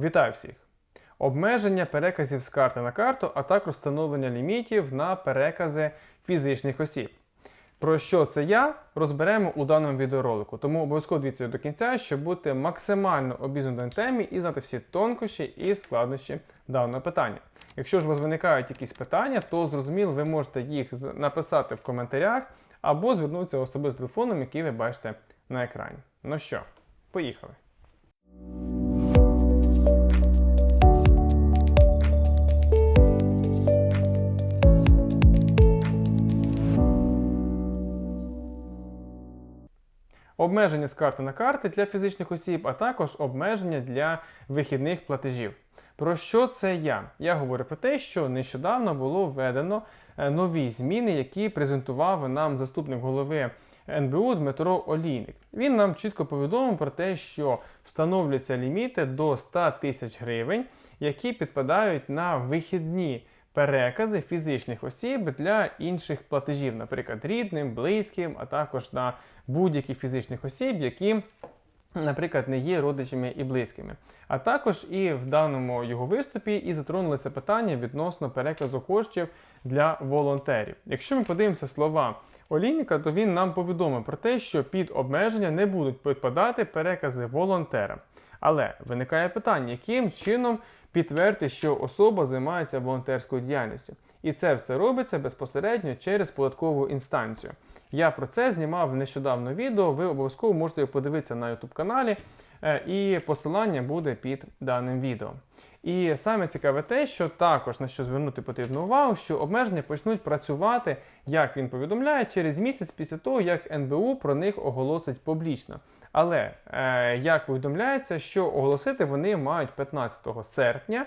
Вітаю всіх! Обмеження переказів з карти на карту, а також встановлення лімітів на перекази фізичних осіб. Про що це я розберемо у даному відеоролику, тому обов'язково дивіться до кінця, щоб бути максимально обізнаним темі і знати всі тонкощі і складнощі даного питання. Якщо ж у вас виникають якісь питання, то зрозуміло, ви можете їх написати в коментарях або звернутися особисто з телефоном, який ви бачите на екрані. Ну що, поїхали. Обмеження з карти на карти для фізичних осіб, а також обмеження для вихідних платежів. Про що це я? Я говорю про те, що нещодавно було введено е, нові зміни, які презентував нам заступник голови НБУ Дмитро Олійник. Він нам чітко повідомив про те, що встановлюються ліміти до 100 тисяч гривень, які підпадають на вихідні перекази фізичних осіб для інших платежів, наприклад, рідним, близьким, а також на будь-яких фізичних осіб, які, наприклад, не є родичами і близькими. А також і в даному його виступі і затронулося питання відносно переказу коштів для волонтерів. Якщо ми подивимося слова Олійника, то він нам повідомив про те, що під обмеження не будуть підпадати перекази волонтерам. Але виникає питання, яким чином підтвердити, що особа займається волонтерською діяльністю. І це все робиться безпосередньо через податкову інстанцію. Я про це знімав нещодавно відео. Ви обов'язково можете подивитися на YouTube каналі, е, і посилання буде під даним відео. І саме цікаве те, що також на що звернути потрібну увагу, що обмеження почнуть працювати, як він повідомляє, через місяць після того, як НБУ про них оголосить публічно. Але е, як повідомляється, що оголосити вони мають 15 серпня.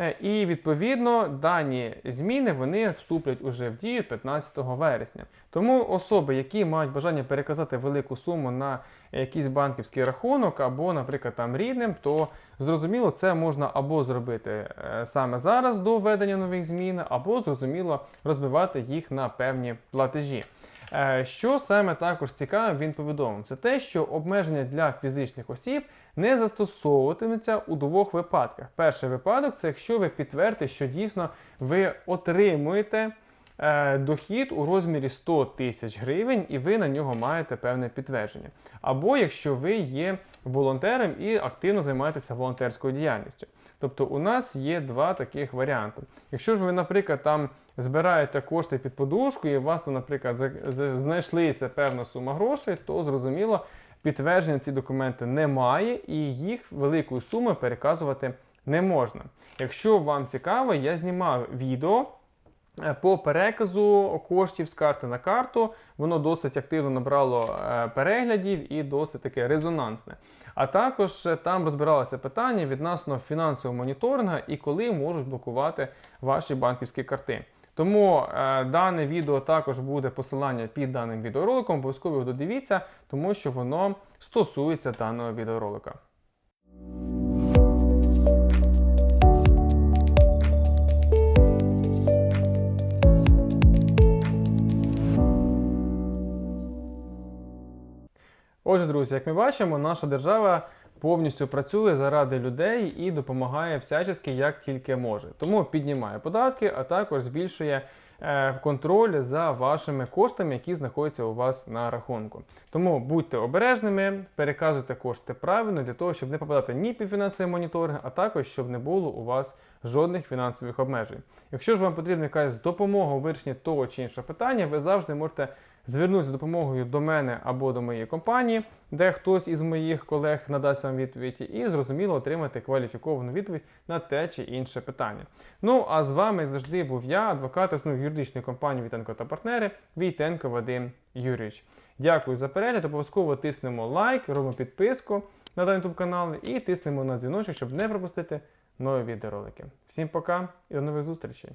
Е, І відповідно дані зміни вони вступлять уже в дію 15 вересня. Тому особи, які мають бажання переказати велику суму на якийсь банківський рахунок, або, наприклад, там рідним, то зрозуміло, це можна або зробити е, саме зараз до введення нових змін, або зрозуміло розбивати їх на певні платежі. Е, Що саме також цікаве, він повідомив, це те, що обмеження для фізичних осіб не застосовуватиметься у двох випадках. Перший випадок це якщо ви підтвердите, що дійсно ви отримуєте е, дохід у розмірі 100 тисяч гривень, і ви на нього маєте певне підтвердження. Або якщо ви є волонтером і активно займаєтеся волонтерською діяльністю. Тобто у нас є два таких варіанти. Якщо ж ви, наприклад, там збираєте кошти під подушку, і у вас наприклад, знайшлися певна сума грошей, то зрозуміло, підтвердження ці документи немає, і їх великою сумою переказувати не можна. Якщо вам цікаво, я знімав відео. Е, По переказу коштів з карти на карту воно досить активно набрало е, переглядів і досить таке резонансне. А також е, там розбиралося питання відносно фінансового моніторингу і коли можуть блокувати ваші банківські карти. Тому е, дане відео також буде посилання під даним відеороликом. Обов'язково додивіться, тому що воно стосується даного відеоролика. Отже, друзі, як ми бачимо, наша держава повністю працює заради людей і допомагає всячески, як тільки може. Тому піднімає податки, а також збільшує е, контроль за вашими коштами, які знаходяться у вас на рахунку. Тому будьте обережними, переказуйте кошти правильно для того, щоб не попадати ні під фінансовий моніторинг, а також щоб не було у вас жодних фінансових обмежень. Якщо ж вам потрібна якась допомога у вирішенні того чи іншого питання, ви завжди можете звернутися за допомогою до мене або до моєї компанії, де хтось із моїх колег надасть вам відповідь, і зрозуміло отримати кваліфіковану відповідь на те чи інше питання. Ну а з вами завжди був я, адвокат основ юридичної компанії Вітенко та партнери Війтенко Вадим Юрійович. Дякую за перегляд. Обов'язково тиснемо лайк, робимо підписку на даний YouTube канал і тиснемо на дзвіночок, щоб не пропустити нові відеоролики. Всім пока і до нових зустрічей!